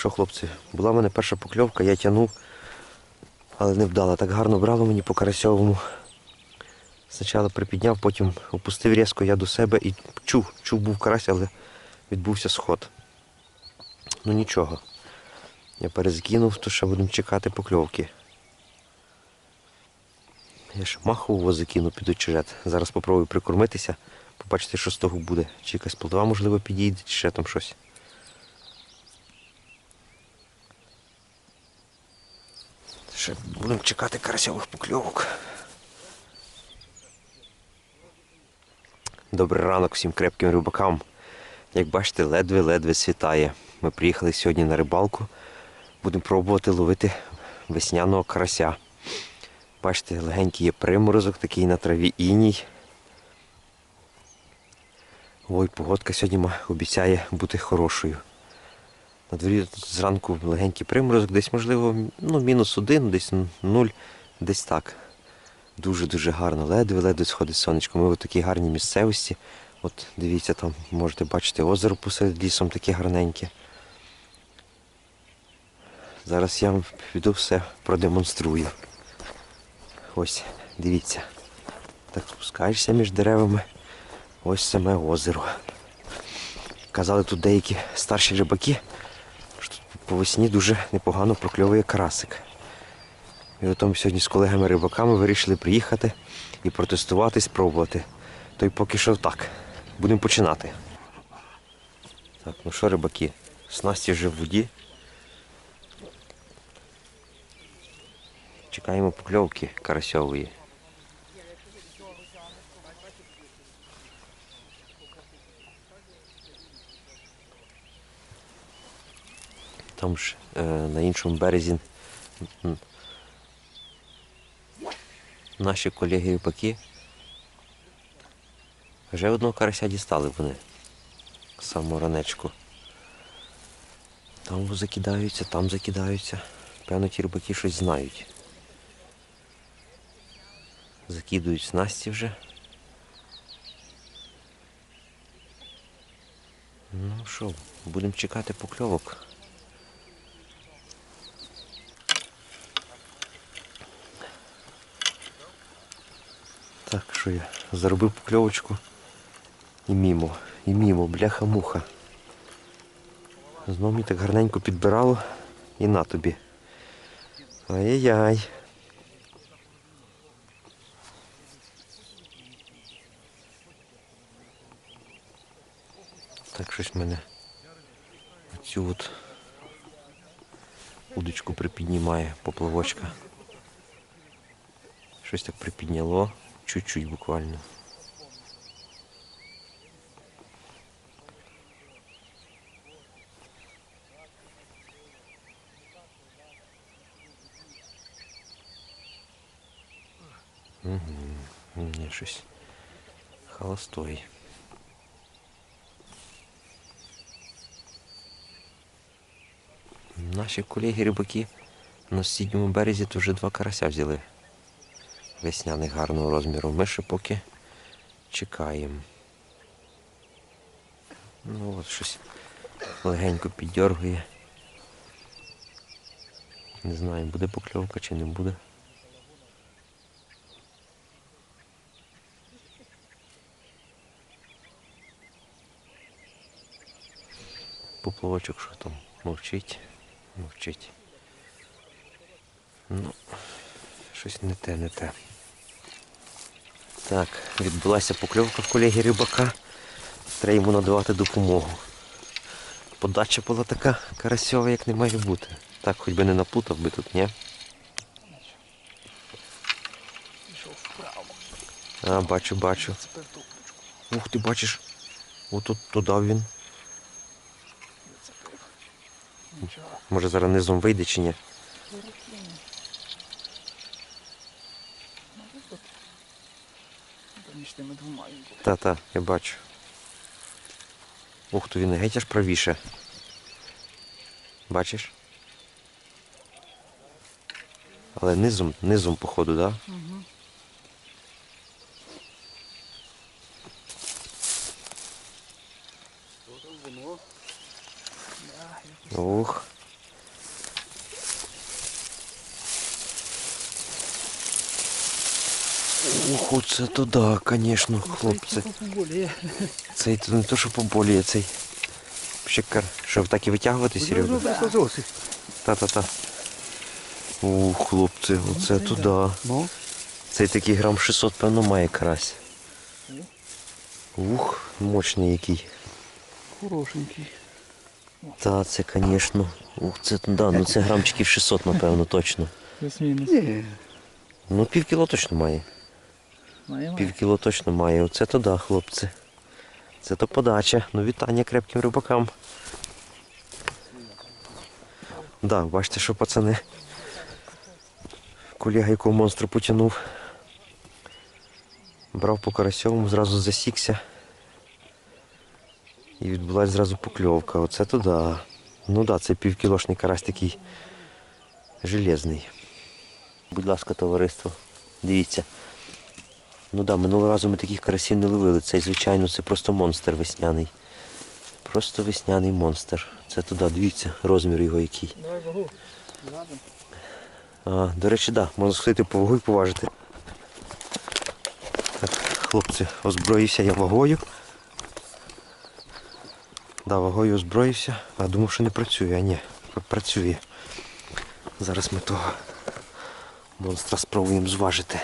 Що, хлопці, була в мене перша покльовка, я тягнув, але не вдала. Так гарно брало мені по карасьовому. Спочатку припідняв, потім опустив різко я до себе і чув, чув був карась, але відбувся сход. Ну нічого. Я перезкинув, то ще будемо чекати покльовки. Я ще махового закину під очерет. Зараз спробую прикормитися, побачити, що з того буде. Чи якась плотва, можливо, підійде, чи ще там щось. Ще будемо чекати карасьових покльовок. Добрий ранок всім крепким рибакам. Як бачите, ледве-ледве світає. Ми приїхали сьогодні на рибалку. Будемо пробувати ловити весняного карася. Бачите, легенький є приморозок, такий на траві іній. Ой, погодка сьогодні обіцяє бути хорошою. На дворі зранку легенький приморозок, десь, можливо, ну, мінус один, десь нуль, десь так. Дуже-дуже гарно. Ледве-ледве сходить сонечко. Ми в такій гарній місцевості. От дивіться, там можете бачити озеро посеред лісом таке гарненьке. Зараз я вам піду все продемонструю. Ось, дивіться. Так спускаєшся між деревами. Ось саме озеро. Казали тут деякі старші рибаки, по весні дуже непогано прокльовує карасик. І от ми сьогодні з колегами-рибаками вирішили приїхати і протестувати, спробувати. То й поки що так. Будемо починати. Так, ну що, рибаки, снасті вже в воді. Чекаємо покльовки карасьової. Там ж е, на іншому березі наші колеги рибаки вже одного карася дістали вони. Саму ранечку. Там закидаються, там закидаються. Певно, ті рибаки щось знають. Закидують снасті вже. Ну що, будемо чекати покльовок. Я заробив покльовочку і мімо, і мімо, бляха-муха. Знову мені так гарненько підбирало і на тобі. Ай-яй-яй. Так, щось мене цю от удочку припіднімає поплавочка. Щось так припідняло, чуть-чуть буквально. Угу. Ні, щось холостой. Наші колеги рибаки на сусідньому березі то вже два карася взяли весняних гарного розміру. Ми ще поки чекаємо. Ну от щось легенько піддергує. Не знаю, буде покльовка чи не буде. Поплавочок що там мовчить, мовчить. Ну, щось не те, не те. Так, відбулася покльовка в колеги рибака. Треба йому надавати допомогу. Подача була така карасьова, як не має бути. Так, хоч би не наплутав би тут, ні? А, бачу, бачу. Ух ти бачиш. Отут туди він. Може зараз низом вийде чи ні. Перекинь. Може тут. Поміж тими двома. Та-та, я бачу. Ух, то він геть аж правіше. Бачиш? Але низом, низом, походу, так? Да? Угу. Що там воно? Ух. Ух, оце то да, звісно, хлопці. Поболіє. Цей то не то, що поболіє, цей. Ще кар. Щоб так і витягувати, Серега? Та-та-та. Ух, хлопці, оце то да. Ну, Цей такий грам 600, певно, має карась. Ух, мощний який. хорошенький. Та, це, звісно. Ух, це да, ну це грамчиків 600, напевно, точно. Ні. Ну, пів кіло точно має. Має, Пів кіло точно має. Оце то да, хлопці. Це то подача. Ну, вітання крепким рибакам. Да, бачите, що пацани. Колега, якого монстра потягнув. Брав по карасьовому, зразу засікся. І відбулась зразу покльовка. Оце то да. Ну да, це півкілошний карась такий железний. Будь ласка, товариство, дивіться. Ну да, минулого разу ми таких карасів не ловили. Цей, звичайно, це просто монстр весняний. Просто весняний монстр. Це туди, дивіться, розмір його який. А, до речі, да, можна сходити по вагу і поважити. Так, хлопці, озброївся я вагою. Да, вагою озброївся, а думав, що не працює, а ні, працює. Зараз ми того монстра спробуємо зважити.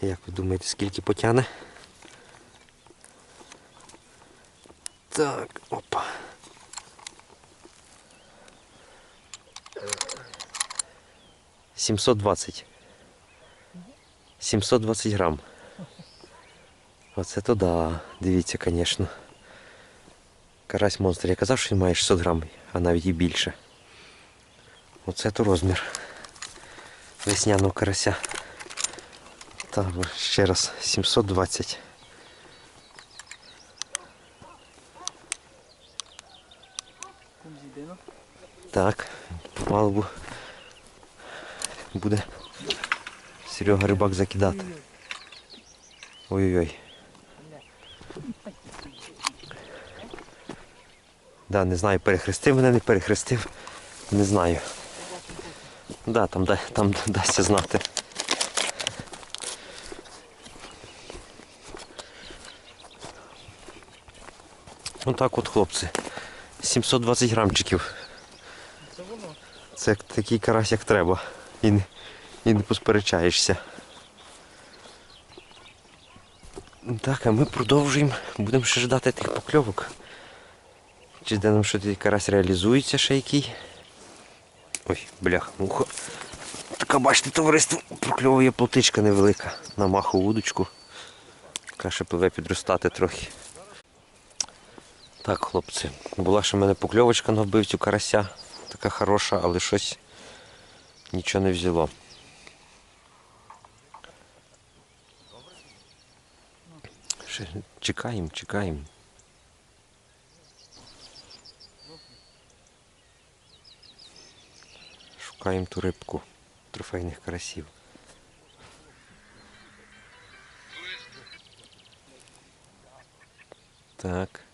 Як ви думаєте, скільки потягне? Так, опа. 720. 720 грам. Оце то да. Дивіться, звісно. Карась монстр. Я казав, що він має 600 грам, а навіть і більше. Оце то розмір весняного карася. Так, ще раз, 720. Там зійдено. Так, мало буде Серега рибак закидати. Ой-ой-ой. Да, не знаю, перехрестив мене, не перехрестив. Не знаю. Да, там, там дасться знати. Ну так от, хлопці. 720 грамчиків. Це воно. Це такий карась, як треба. І не, і не посперечаєшся. Так, а ми продовжуємо. Будемо ще ждати тих покльовок. Чи де нам що той карась реалізується ще який. Ой, блях, муха. Така, бачите, товариство, прокльовує плотичка невелика. На маху вудочку. Така ще пливе підростати трохи. Так, хлопці, була ще в мене покльовочка на вбивцю карася. Така хороша, але щось нічого не взяло. Ще чекаємо, чекаємо. Шукаємо ту рибку трофейних карасів. Так.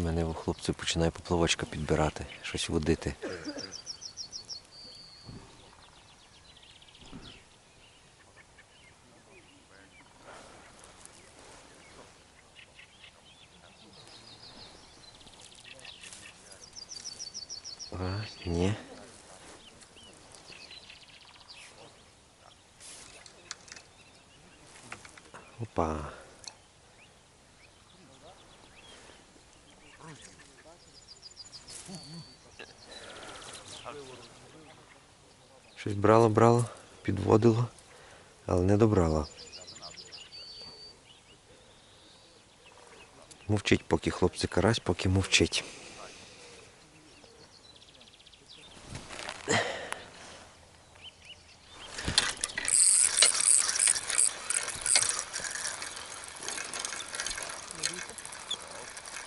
У мене у хлопців починає поплавочка підбирати, щось водити. А, ні. Опа. Щось брало, брало, підводило, але не добрало. Мовчить поки хлопці карась, поки мовчить.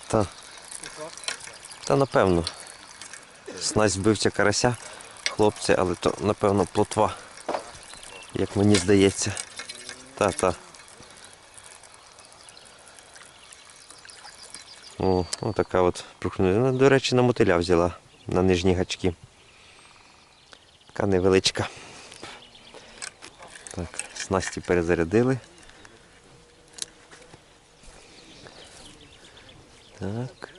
Та. Та напевно. Снасть збивця карася, хлопці, але то напевно плотва, як мені здається. Та-та. О, отака от прухнула. До речі, на мотиля взяла на нижні гачки. Така невеличка. Так. Снасті перезарядили. Так.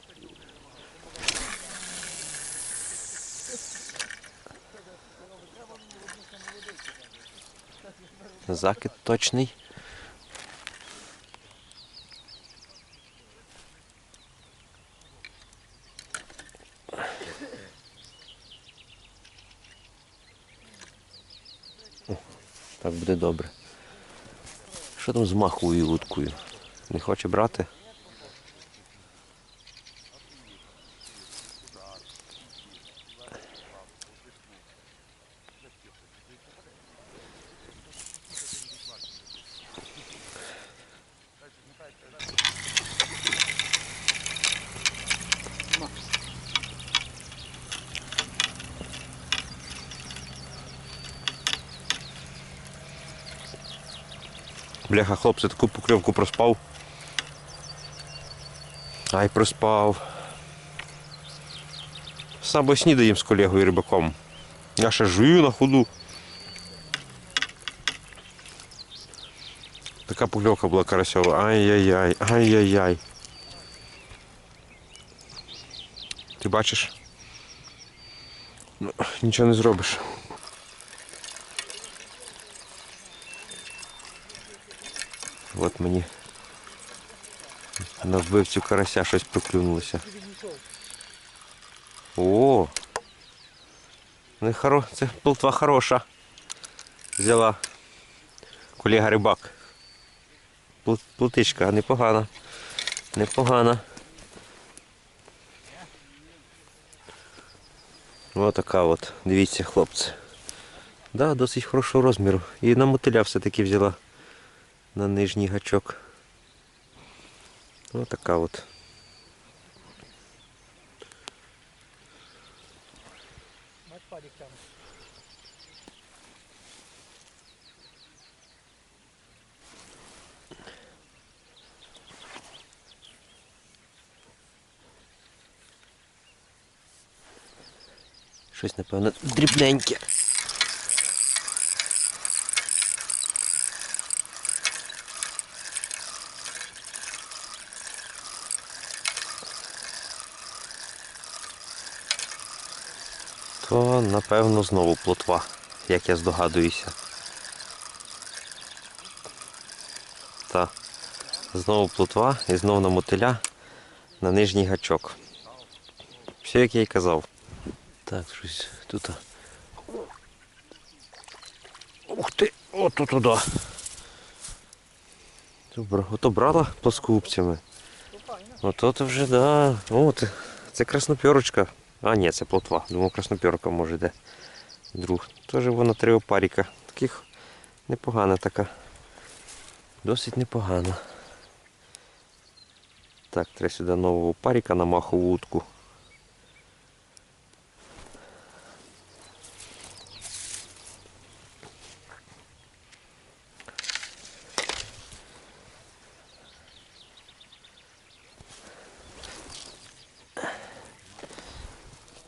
Закид точний. Так буде добре. Що там з маховою вудкою? Не хоче брати? Бляха, хлопці, таку покльовку проспав. Ай, проспав. Сам би з колегою рибаком. Я ще жую на ходу. Така покльовка була карасьова. Ай-яй-яй, ай-яй-яй. Ти бачиш? Ну, нічого не зробиш. От мені на вбивцю карася щось проклюнулося. О! Не. Це плотва хороша. Взяла колега рибак. Плот- Плотичка непогана. Непогана. Ось така от. Дивіться, хлопці. Да, досить хорошого розміру. І на мотиля все-таки взяла на нижній гачок. Ось така от. Бач, падік тягне. Щось, напевно, дрібненьке. То, напевно, знову плотва, як я здогадуюся. Та. Знову плотва і знову на мотиля на нижній гачок. Все, як я й казав. Так, щось тут. Ух ти! Ото туди. Добре, ото брала плоскогубцями. Ото то вже, да. О, це, це краснопьорочка. А, ні, це плотва. Думав, краснопьорка може йде. Друг. Теж вона три опаріка. Таких непогана така. Досить непогана. Так, треба сюди нового опаріка на махову утку.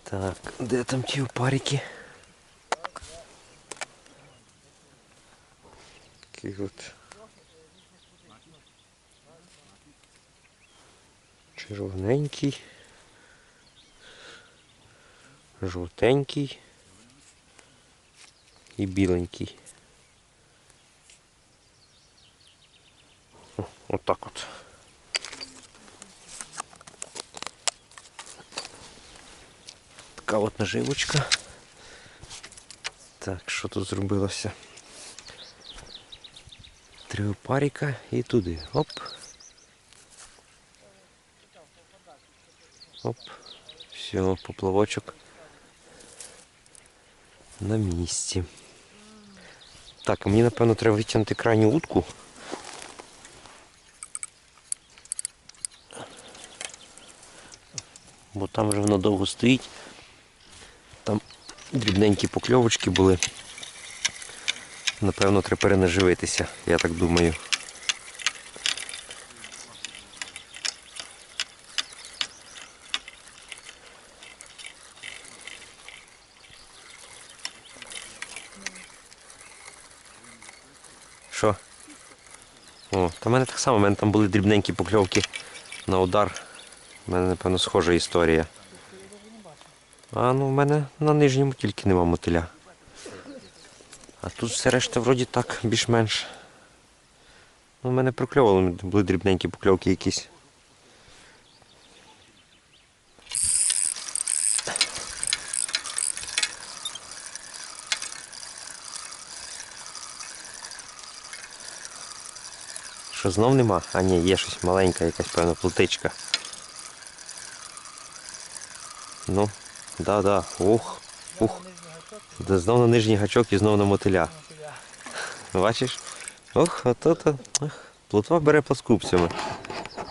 Так, де там ті опарики? Такий от. Червоненький. Жовтенький. І біленький. Отак от. Така от наживочка. Так, що тут зробилося? Три опаріка і туди. Оп. Оп. Все, поплавочок на місці. Так, мені напевно треба витягнути крайню утку. Бо там вже воно довго стоїть. Дрібненькі покльовочки були. Напевно, треба перенаживитися, я так думаю. Що? О, та в мене так само, в мене там були дрібненькі покльовки на удар. У мене, напевно, схожа історія. А ну в мене на нижньому тільки нема мотиля. А тут все решта вроді так, більш-менш. Ну, в мене прокльовувало, були дрібненькі покльовки якісь. Що знов нема? А ні, є щось маленька, якась певна плотичка. Ну, да-да. Ух, ух. Да, знов на нижній гачок і знов на мотиля. Бачиш? Ох, ото то. Ох, плотва бере плоскупцями.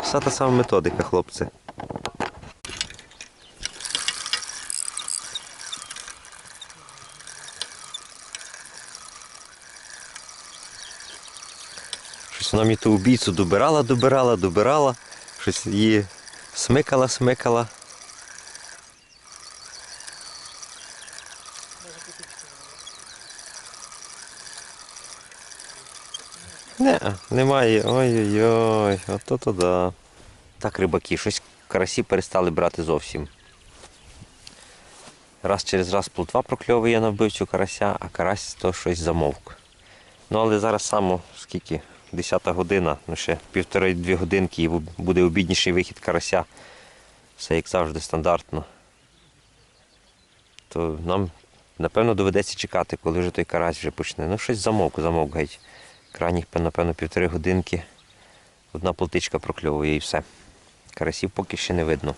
Вся та сама методика, хлопці. Щось вона мені ту убійцю добирала, добирала, добирала. Щось її смикала, смикала. Не, немає. Ой-ой-ой, ото то да. Так, рибаки, щось карасі перестали брати зовсім. Раз через раз плотва прокльовує на вбивцю карася, а карась то щось замовк. Ну але зараз само скільки? 10 година, ну ще півтори-дві годинки і буде обідніший вихід карася. Все як завжди стандартно. То нам напевно доведеться чекати, коли вже той карась вже почне. Ну щось замовк, замовк геть. Крайніх, напевно, півтори годинки. Одна плотичка прокльовує і все. Карасів поки ще не видно.